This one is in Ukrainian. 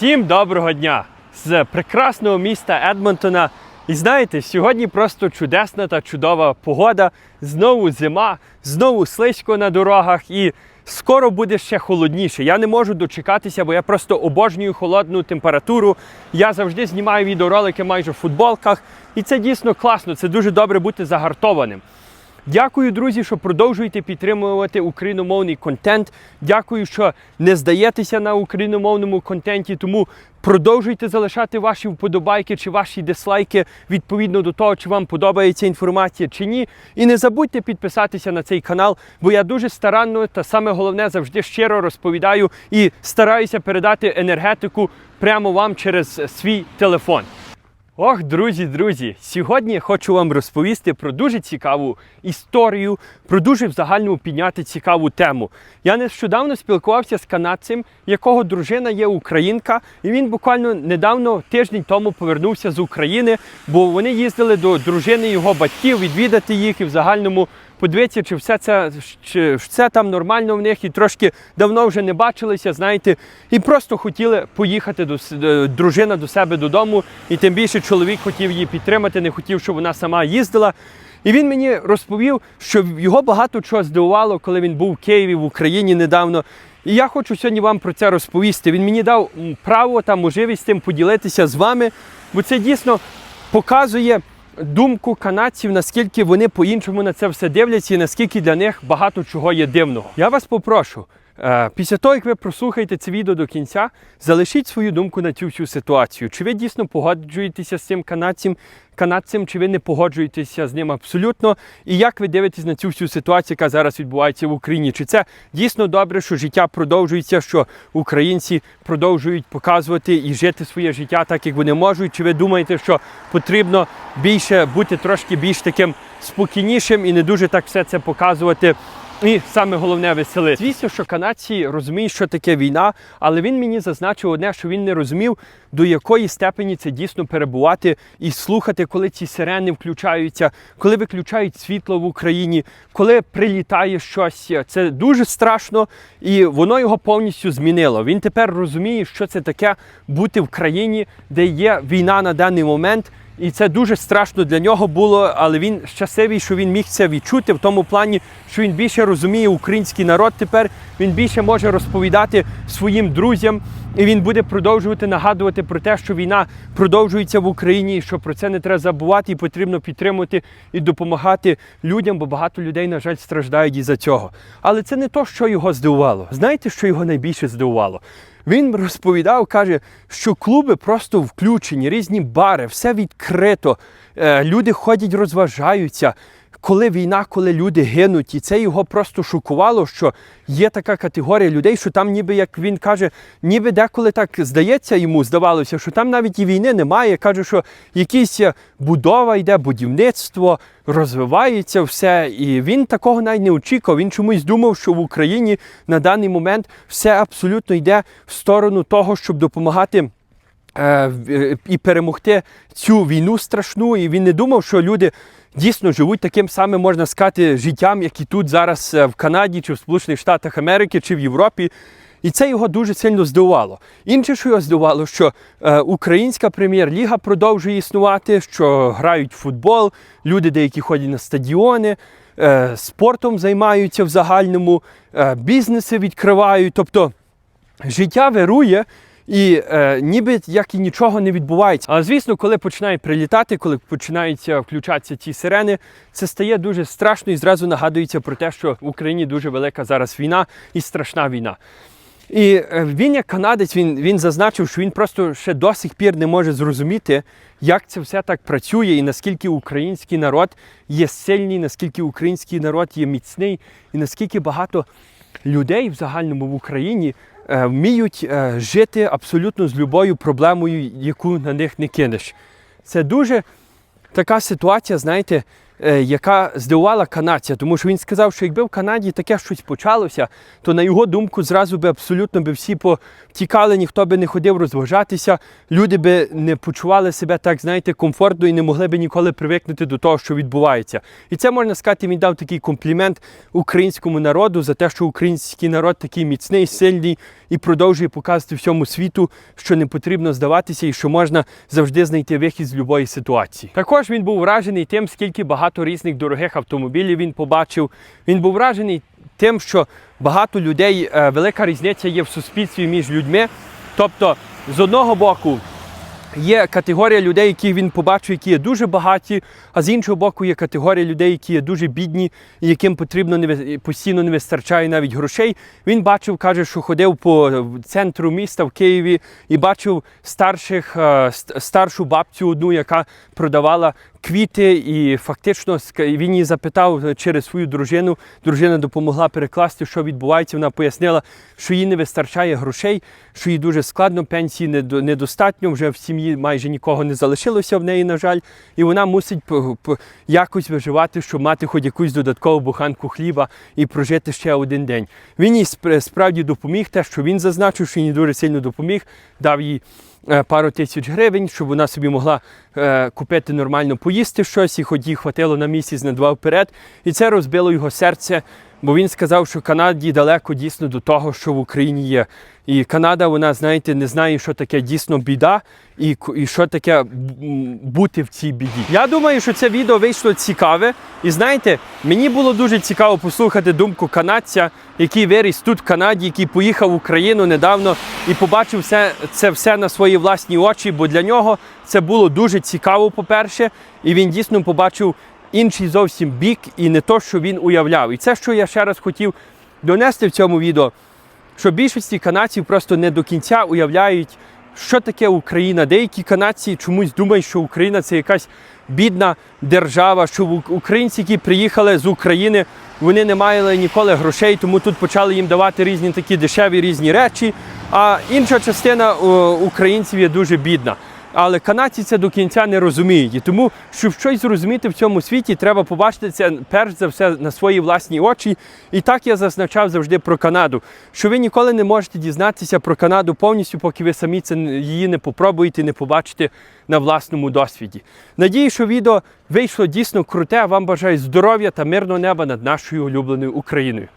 Всім доброго дня з прекрасного міста Едмонтона. І знаєте, сьогодні просто чудесна та чудова погода. Знову зима, знову слизько на дорогах і скоро буде ще холодніше. Я не можу дочекатися, бо я просто обожнюю холодну температуру. Я завжди знімаю відеоролики майже в футболках, і це дійсно класно. Це дуже добре бути загартованим. Дякую, друзі, що продовжуєте підтримувати україномовний контент. Дякую, що не здаєтеся на україномовному контенті. Тому продовжуйте залишати ваші вподобайки чи ваші дислайки відповідно до того, чи вам подобається інформація чи ні. І не забудьте підписатися на цей канал, бо я дуже старанно та саме головне завжди щиро розповідаю і стараюся передати енергетику прямо вам через свій телефон. Ох, друзі, друзі, сьогодні я хочу вам розповісти про дуже цікаву історію, про дуже в загальному підняти цікаву тему. Я нещодавно спілкувався з канадцем, якого дружина є українка, і він буквально недавно тиждень тому повернувся з України, бо вони їздили до дружини його батьків відвідати їх і в загальному подивитися, чи все це чи все там нормально в них, і трошки давно вже не бачилися, знаєте, і просто хотіли поїхати до е, дружина до себе додому, і тим більше чоловік хотів її підтримати, не хотів, щоб вона сама їздила. І він мені розповів, що його багато чого здивувало, коли він був в Києві в Україні недавно. І я хочу сьогодні вам про це розповісти. Він мені дав право та можливість тим поділитися з вами, бо це дійсно показує думку канадців, наскільки вони по-іншому на це все дивляться і наскільки для них багато чого є дивного. Я вас попрошу. Е, Після того, як ви прослухаєте це відео до кінця, залишіть свою думку на цю всю ситуацію. Чи ви дійсно погоджуєтеся з цим канадцем, канадцем, чи ви не погоджуєтеся з ним абсолютно? І як ви дивитесь на цю всю ситуацію, яка зараз відбувається в Україні? Чи це дійсно добре, що життя продовжується, що українці продовжують показувати і жити своє життя так, як вони можуть? Чи ви думаєте, що потрібно більше бути трошки більш таким спокійнішим і не дуже так все це показувати? І саме головне веселити. Звісно, що канадці розуміють, що таке війна, але він мені зазначив одне, що він не розумів, до якої степені це дійсно перебувати і слухати, коли ці сирени включаються, коли виключають світло в Україні, коли прилітає щось. Це дуже страшно, і воно його повністю змінило. Він тепер розуміє, що це таке бути в країні, де є війна на даний момент. І це дуже страшно для нього було, але він щасливий, що він міг це відчути в тому плані, що він більше розуміє український народ тепер. Він більше може розповідати своїм друзям, і він буде продовжувати нагадувати про те, що війна продовжується в Україні, і що про це не треба забувати, і потрібно підтримувати і допомагати людям, бо багато людей, на жаль, страждають із-за цього. Але це не то, що його здивувало. Знаєте, що його найбільше здивувало? Він розповідав, каже, що клуби просто включені, різні бари, все відкрито. Е, люди ходять, розважаються. Коли війна, коли люди гинуть, і це його просто шокувало, що є така категорія людей, що там, ніби як він каже, ніби деколи так здається йому, здавалося, що там навіть і війни немає. Каже, що якісь е, будова йде, будівництво, розвивається все. І він такого навіть не очікував. Він чомусь думав, що в Україні на даний момент все абсолютно йде в сторону того, щоб допомагати. Е, І перемогти цю війну страшну, і він не думав, що люди дійсно живуть таким самим, можна сказати, життям, як і тут зараз е, в Канаді, чи в Сполучених Штатах Америки, чи в Європі. І це його дуже сильно здивувало. Інше, що його здивувало, що е, українська прем'єр-ліга продовжує існувати, що грають в футбол, люди деякі ходять на стадіони, спортом займаються в загальному, бізнеси відкривають. Тобто життя вирує. І е, ніби як і нічого не відбувається. Але звісно, коли починає прилітати, коли починаються включатися ті сирени, це стає дуже страшно і зразу нагадується про те, що в Україні дуже велика зараз війна і страшна війна. І е, він, як канадець, він, він зазначив, що він просто ще до сих пір не може зрозуміти, як це все так працює, і наскільки український народ є сильний, наскільки український народ є міцний, і наскільки багато людей в загальному в Україні е, вміють е, жити абсолютно з любою проблемою, яку на них не кинеш. Це дуже така ситуація, знаєте, е, яка здивувала канадця, тому що він сказав, що якби в Канаді таке щось почалося, то на його думку зразу би абсолютно би всі потікали, ніхто би не ходив розважатися, люди би не почували себе так, знаєте, комфортно і не могли би ніколи привикнути до того, що відбувається. І це можна сказати, він дав такий комплімент українському народу за те, що український народ такий міцний, сильний і продовжує показувати всьому світу, що не потрібно здаватися і що можна завжди знайти вихід з будь-якої ситуації. Також він був вражений тим, скільки багато різних дорогих автомобілів він побачив. Він був вражений тим, що багато людей, е, велика різниця є в суспільстві між людьми. Тобто, з одного боку, Є категорія людей, які він побачив, які є дуже багаті, а з іншого боку, є категорія людей, які є дуже бідні, і яким потрібно постійно не вистачає навіть грошей. Він бачив, каже, що ходив по центру міста в Києві і бачив старших, е, старшу бабцю одну, яка продавала квіти, і фактично він її запитав через свою дружину. Дружина допомогла перекласти, що відбувається. Вона пояснила, що їй не вистачає грошей, що їй дуже складно, пенсії недостатньо, вже в сім'ї майже нікого не залишилося в неї, на жаль, і вона мусить якось виживати, щоб мати хоч якусь додаткову буханку хліба і прожити ще один день. Він їй спр- справді допоміг, те, що він зазначив, що їй дуже сильно допоміг, дав їй е, пару тисяч гривень, щоб вона собі могла е, купити нормально поїсти щось, і їй хватило на місяць на два вперед. І це розбило його серце, бо він сказав, що Канаді далеко дійсно до того, що в Україні є. І Канада, вона, знаєте, не знає, що таке дійсно біда і, і що таке бути в цій біді. Я думаю, що це відео вийшло цікаве. І знаєте, мені було дуже цікаво послухати думку канадця, який виріс тут в Канаді, який поїхав в Україну недавно і побачив все, це все на свої власні очі, бо для нього це було дуже цікаво, по-перше, і він дійсно побачив інший зовсім бік і не то, що він уявляв. І це, що я ще раз хотів донести в цьому відео що більшості канадців просто не до кінця уявляють, що таке Україна. Деякі канадці чомусь думають, що Україна це якась бідна держава, що українці, які приїхали з України, вони не мали ніколи грошей, тому тут почали їм давати різні такі дешеві різні речі. А інша частина українців є дуже бідна. Але канадці це до кінця не розуміють. І тому, щоб щось зрозуміти в цьому світі, треба побачити це перш за все на свої власні очі. І так я зазначав завжди про Канаду, що ви ніколи не можете дізнатися про Канаду повністю, поки ви самі це її не попробуєте, не побачите на власному досвіді. Надію, що відео вийшло дійсно круте. Вам бажаю здоров'я та мирного неба над нашою улюбленою Україною.